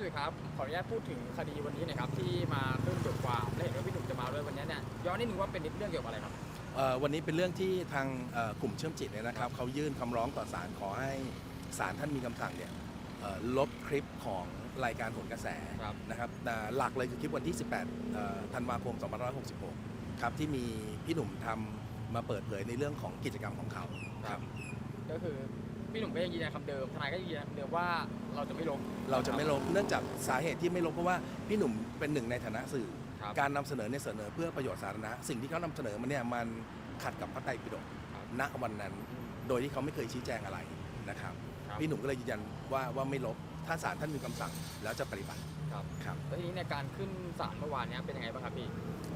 พี่ตุ๋ยครับขออนุญาตพูดถึงคดีวันนี้หนะครับที่มาขึ้นบทความและเห็นว่าพี่หนุ่มจะมาด้วยวันนี้เนี่ยย้อนนิดนึงว่าเป็นเรื่องเกี่ยวกับอะไรครับเอ่อวันนี้เป็นเรื่องที่ทางเอ่อกลุ่มเชื่อมจิตเนี่ยนะครับเขายื่นคำร้องต่อศาลขอให้ศาลท่านมีคำสั่งเนี่ยเอ่อลบคลิปของรายการโหนกระแสครับนะครับแต่หลักเลยคือคลิปวันที่ 18เอ่อธันวาคม 2566 ครับที่มีพี่หนุ่มทำมาเปิดเผยในเรื่องของกิจกรรมของเขาครับก็คือ พี่หนุ่มก็ยังยืนยันคำเดิมทนายก็ยืนยันคำเดิมว่าเราจะไม่ลง เราจะไม่ลบเนื่องจากสาเหตุที่ไม่ลบเพราะว่าพี่หนุ่มเป็นหนึ่งในฐานะสื่อ ครับ การนำเสนอเนี่ยเสนอเพื่อประโยชน์สาธารณะสิ่งที่เขานำเสนอมาเนี่ยมันขัดกับพระไตรปิฎกครับณวันนั้น โดยที่เขาไม่เคยชี้แจงอะไรนะครับ ครับ พี่หนุ่มก็เลยยืนยันว่าว่าไม่ลบ ถ้าศาลท่านมีคำสั่งแล้วจะปฏิบัติครับครับ แล้วทีนี้ในการขึ้นศาลเมื่อวานเนี้เป็นยังไงบ้างครับพี่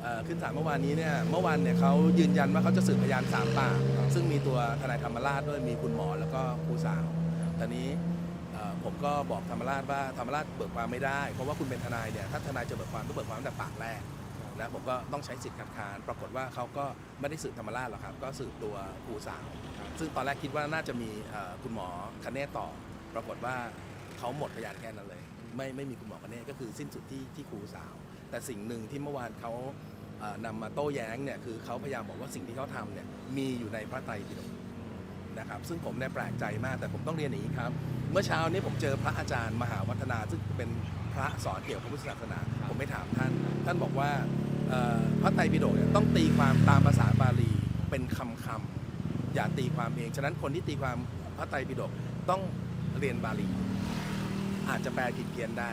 เอ่อขึ้นศาลเมื่อวานนี้เนี่ยเมื่อวานเนี่ยเขายืนยันว่าเขาจะสืบพยานสามปากซึ่งมีตัวทนายธรรมราชด้วยมีคุณหมอแล้วก็ครูสาวตอนนี้เอ่อผมก็บอกธรรมราชว่าธรรมราชเบิกความไม่ได้ เพราะว่าคุณเป็นทนายเนี่ยถ้าทนายจะเบิกความต้องเบิกความตั้งแต่ปากแรกนะผมก็ต้องใช้สิทธิ์คัดค้าน ปรากฏว่าเขาก็ไม่ได้สืบธรรมราชหรอกครับก็สืบตัวครูสาว ซึ่งตอนแรกคิดว่าน่าจะมีเอ่อคุณหมอคเนศต่อ ปรากฏว่า เขาหมดพยานแค่นั้นเลย ไม่ไม่มีคุณหมอคเนศก็คือสิ้นสุดที่ที่ครูสาว แต่สิ่งหนึ่งที่เมื่อวานเขาเอ่อนำมาโต้แย้งเนี่ยคือเขาพยายามบอกว่าสิ่งที่เขาทำเนี่ยมีอยู่ในพระไตรปิฎกนะครับ ซึ่งผมเนี่ยแปลกใจมากแต่ผมต้องเรียนอย่างนี้ครับ เมื่อเช้านี้ผมเจอพระอาจารย์มหาวัฒนา ซึ่งเป็นพระสอนเกี่ยวกับพุทธศาสนา ผมไปถามท่าน ท่านบอกว่าเอ่อพระไตรปิฎกเนี่ยต้องตีความตามภาษาบาลีเป็นคำคำๆอย่าตีความเอง ฉะนั้นคนที่ตีความพระไตรปิฎกต้องเรียนบาลี อาจจะแปลผิดเพี้ยนได้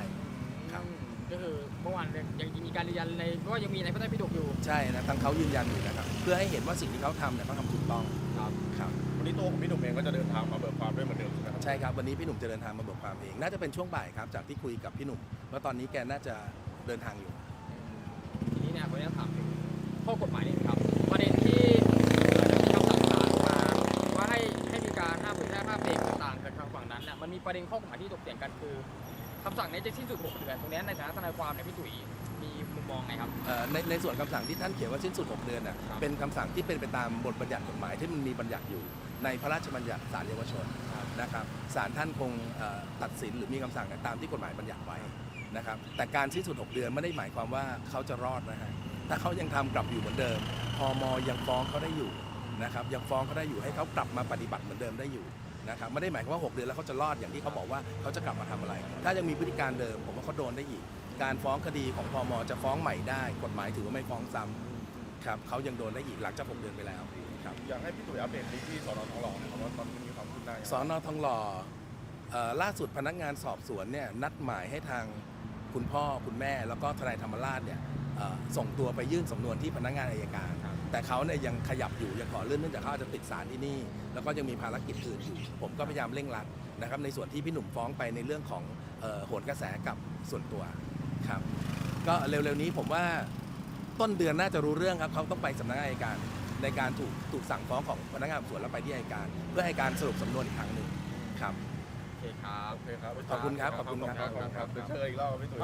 ครับอืมก็คือเมื่อวานยังมีการยืนยันในว่ายังมีในพระไตรปิฎกอยู่ใช่นะทางเขายืนยันอยู่นะครับ เพื่อให้เห็นว่าสิ่งที่เขาทำเนี่ยเขาทำถูกต้องครับครับ วันนี้ตัวของพี่หนุ่มเองก็จะเดินทางมาเบิกความด้วยเหมือนเดิมใช่ไหมครับ ใช่ครับวันนี้พี่หนุ่มจะเดินทางมาเบิกความเองน่าจะเป็นช่วงบ่ายครับจากที่คุยกับพี่หนุ่มว่าตอนนี้แกน่าจะเดินทางอยู่ ทีนี้เนี่ยผมจะถามถึงข้อกฎหมายนิดนึ ฝั่งนั้นเนี่ยมันมีประเด็นข้อกฎหมายที่ถกเถียงกันคือคำสั่งเนี้จะสิ้นสุด6เดือนตรงเนี้ยในฐานะทนายความเนี่ยพี่ตุ๋ยมีมุมมองไงครับ เอ่อในในส่วนคำสั่งที่ท่านเขียนว่าสิ้นสุด 6 เดือนน่ะครับเป็นคำสั่งที่เป็นไปตามบทบัญญัติกฎหมายที่มันมีบัญญัติอยู่ ในพระราชบัญญัติศาลเยาวชนนะครับศาลท่านคงเอ่อตัดสินหรือมีคำสั่งตามที่กฎหมายบัญญัติไว้นะครับแต่การสิ้นสุด 6 เดือนไม่ได้หมายความว่าเขาจะรอดนะฮะถ้าเขายังทำกลับอยู่เหมือนเดิมพมยังฟ้องเขาได้อยู่นะครับยังฟ้องเขาได้อยู่ให้เขากลับมาปฏิบัติเหมือนเดิมได้อยู่ นะครับไม่ได้หมายความว่า 6 เดือนแล้วเขาจะรอดอย่างที่เขาบอกว่าเขาจะกลับมาทำอะไร ถ้ายังมีพฤติการเดิม ผมว่าเขาโดนได้อีก การฟ้องคดีของพมจะฟ้องใหม่ได้ กฎหมายถือว่าไม่ฟ้องซ้ำครับเขายังโดนได้อีกหลังจาก 6 เดือนไปแล้วครับ อยากให้พี่ตุ๋ยอัปเดตที่สอนอทองหล่อนะครับว่าตอนนี้มีความคืบหน้ายังไงสอนอทองหล่อเอ่อล่าสุดพนักงานสอบสวนเนี่ยนัดหมายให้ทางคุณพ่อคุณแม่ แล้วก็ทนายธรรมราชเนี่ยเอ่อส่งตัวไปยื่นสำนวนที่พนักงานอายการครับ แต่เขาเนี่ยยังขยับอยู่ยังขอเลื่อนเนื่องจากเขาอาจจะติดศาลที่นี่ แล้วก็ยังมีภารกิจอื่นอยู่ ผมก็พยายามเร่งรัดนะครับ ในส่วนที่พี่หนุ่มฟ้องไปในเรื่องของเอ่อโหนกระแสกับส่วนตัวครับ ก็เร็วๆนี้ผมว่าต้นเดือนน่าจะรู้เรื่องครับเขาต้องไปสำนักงานอัยการ ในการถูกถูกสั่งฟ้องของพนักงานสอบสวนแล้วไปที่อัยการ เพื่อให้การสรุปสำนวนอีกครั้งหนึ่งครับ โอเคครับโอเคครับขอบคุณครับขอบคุณครับ ขอบคุณครับเดี๋ยวเชิญอีกรอบพี่ตุ๋ย